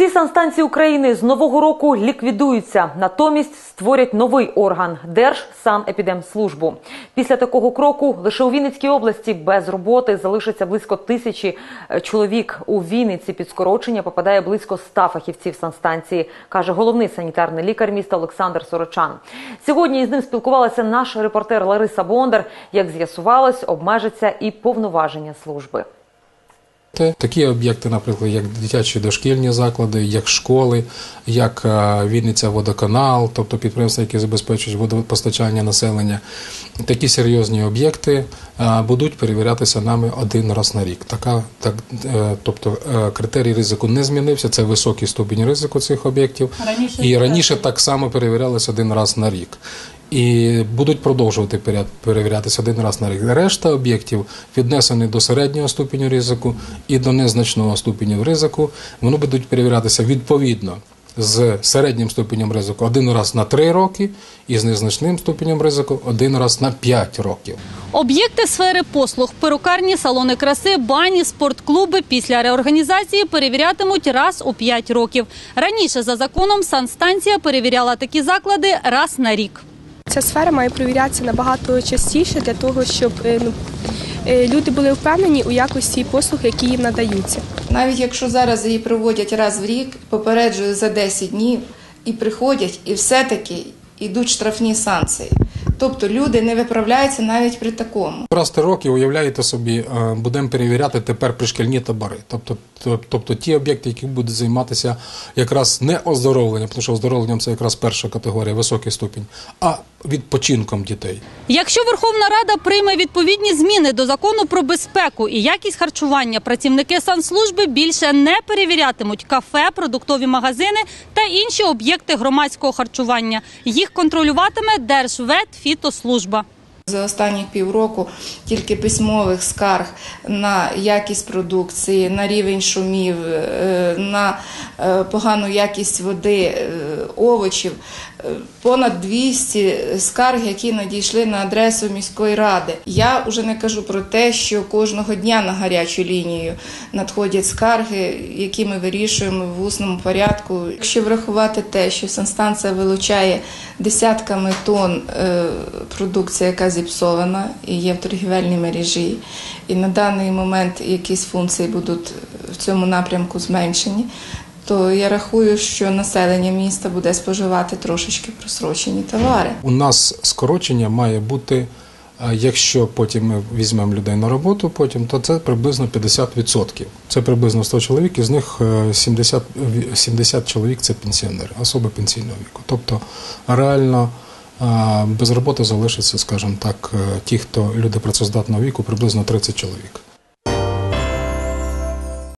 Всі санстанції України з нового року ліквідуються. Натомість створять новий орган Держсанепідемслужбу. Після такого кроку лише у Вінницькій області без роботи залишиться близько тисячі е, чоловік. У Вінниці під скорочення попадає близько ста фахівців санстанції, каже головний санітарний лікар міста Олександр Сорочан. Сьогодні із ним спілкувалася наш репортер Лариса Бондар. Як з'ясувалось, обмежиться і повноваження служби. Такі об'єкти, наприклад, як дитячі дошкільні заклади, як школи, як е, Вінниця водоканал, тобто підприємства, які забезпечують водопостачання населення, такі серйозні об'єкти е, будуть перевірятися нами один раз на рік. Така, так, е, тобто критерій ризику не змінився, це високий ступінь ризику цих об'єктів. Раніше І раніше так само перевірялися один раз на рік. І будуть продовжувати перевірятися один раз на рік. Решта об'єктів віднесені до середнього ступеню ризику і до незначного ступеню ризику. Вони будуть перевірятися відповідно з середнім ступенем ризику один раз на 3 роки і з незначним ступенем ризику один раз на 5 років. Об'єкти сфери послуг, перукарні, салони краси, бані, спортклуби після реорганізації перевірятимуть раз у 5 років. Раніше за законом санстанція перевіряла такі заклади раз на рік. Ця сфера має провірятися набагато частіше для того, щоб е, ну, е, люди були впевнені у якості послуг, які їм надаються. Навіть якщо зараз її проводять раз в рік, попереджую за 10 днів, і приходять, і все-таки йдуть штрафні санкції. Тобто люди не виправляються навіть при такому. Раз три роки, уявляєте собі, е, будемо перевіряти тепер пришкільні табори. Тобто, то- тобто ті об'єкти, які будуть займатися якраз не оздоровленням, тому що оздоровленням це якраз перша категорія, високий ступінь, а відпочинком дітей. Якщо Верховна Рада прийме відповідні зміни до закону про безпеку і якість харчування, працівники санслужби більше не перевірятимуть кафе, продуктові магазини та інші об'єкти громадського харчування. Їх контролюватиме Держветфітослужба. За останні півроку тільки письмових скарг на якість продукції, на рівень шумів, е, на е, погану якість води, е, овочів. е, Понад 200 скарг, які надійшли на адресу міської ради. Я вже не кажу про те, що кожного дня на гарячу лінію надходять скарги, які ми вирішуємо в усному порядку. Якщо врахувати те, що санстанція вилучає десятками тонн е, продукції, яка зіпсована і є в торгівельній мережі, і на даний момент якісь функції будуть в цьому напрямку зменшені, то я рахую, що населення міста буде споживати трошечки просрочені товари. У нас скорочення має бути, е, якщо потім ми візьмемо людей на роботу, потім то це приблизно 50%. Це приблизно 100 чоловік, із них е, 70, 70 чоловік це пенсіонери, особи пенсійного віку. Тобто реально е, без роботи залишиться, скажімо так, ті, хто люди працездатного віку, приблизно 30 чоловік.